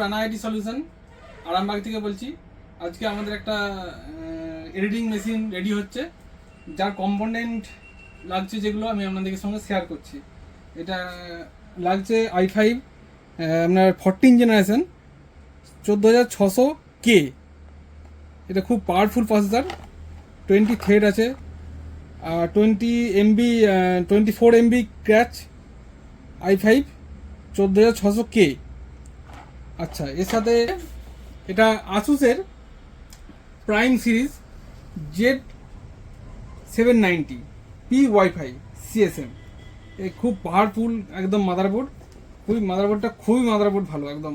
প্রাণা IT solution Arambagh থেকে বলছি। আজকে আমাদের একটা এডিটিং মেশিন রেডি হচ্ছে, যার কম্পোনেন্ট লাগছে যেগুলো আমি আপনাদের সঙ্গে শেয়ার করছি। এটা লাগছে আই ফাইভ আপনার ফোরটিন জেনারেশন চোদ্দ হাজার ছশো কে এটা খুব পাওয়ারফুল প্রসেসর টোয়েন্টি থ্রেড আছে, আর twenty MB twenty four MB crutch i five চোদ্দ হাজার ছশো কে আচ্ছা এর সাথে এটা আসুসের Prime series Z seven ninety P WiFi CSM এ খুব পাওয়ারফুল একদম মাদারবোর্ড খুবই মাদারবোর্ডটা খুবই মাদারবোর্ড ভালো, একদম।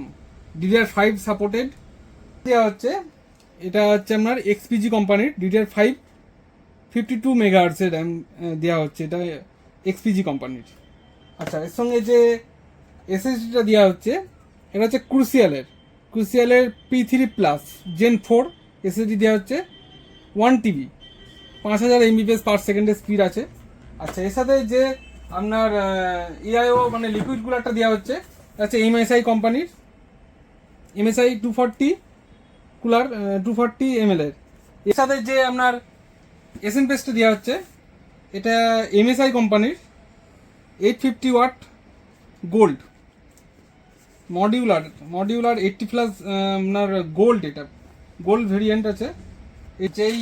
ডিডিআর ফাইভ সাপোর্টেড দেওয়া হচ্ছে, এটা হচ্ছে আপনার এক্সপিজি কোম্পানির ডিডিআর ফাইভ ফিফটি টু মেগাহার্সের র্যাম দেওয়া হচ্ছে। এটা এক্সপিজি কোম্পানির আচ্ছা এর সঙ্গে যে এসএসডিটা দেওয়া হচ্ছে এটা হচ্ছে ক্রুসিয়ালের ক্রুসিয়ালের P three plus Gen four SSD দেওয়া হচ্ছে ওয়ান টিবি পাঁচ হাজার এমবিপিএস পার সেকেন্ডের স্পিড আছে। আচ্ছা এর সাথে যে আপনার ইআইও মানে লিকুইড কুলারটা দেওয়া হচ্ছে হচ্ছে এমএসআই কোম্পানির MSI two forty cooler two forty ML এর। এর সাথে যে আপনার এসএন পেস্টটা দেওয়া হচ্ছে, এটা এমএসআই কোম্পানির eight fifty watt gold modular modular eighty plus আপনার গোল্ড এটা গোল্ড ভেরিয়েন্ট আছে। এই যেই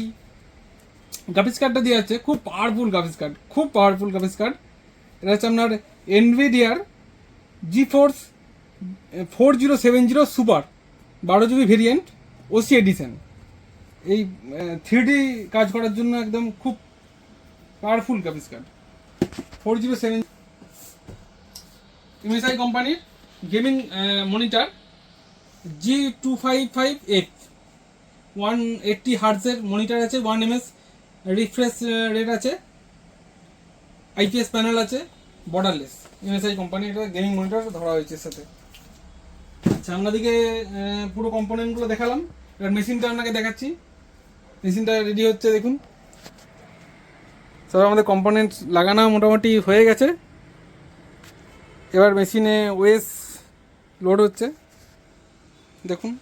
গ্রাফিক্স কার্ডটা দেওয়া আছে, খুব পাওয়ারফুল গ্রাফিক্স কার্ড খুব পাওয়ারফুল গ্রাফিক্স কার্ড এটা হচ্ছে আপনার এনভিডিয়ার GeForce four zero seven zero super বারো জিবি ভেরিয়েন্ট ওসি এডিশন এই থ্রি কাজ করার জন্য একদম খুব powerful graphics card four zero seven MSI কোম্পানির gaming monitor G two five five F one eighty হার্টসের monitor আছে ওয়ান এমএস রিফ্রেশ রেট আছে আইপিএস প্যানেল আছে বর্ডারলেস এমএসআই কোম্পানি এটা গেমিং মনিটর ধরা হয়েছে সাথে। আচ্ছা আহ, পুরো কম্পোনেন্টগুলো দেখালাম। এবার মেশিনটা আপনাকে দেখাচ্ছি। মেশিনটা রেডি হচ্ছে দেখুন। সব আমাদের কম্পোনেন্ট লাগানো মোটামুটি হয়ে গেছে। এবার মেশিনে ওয়েস লোড হচ্ছে। দেখুন।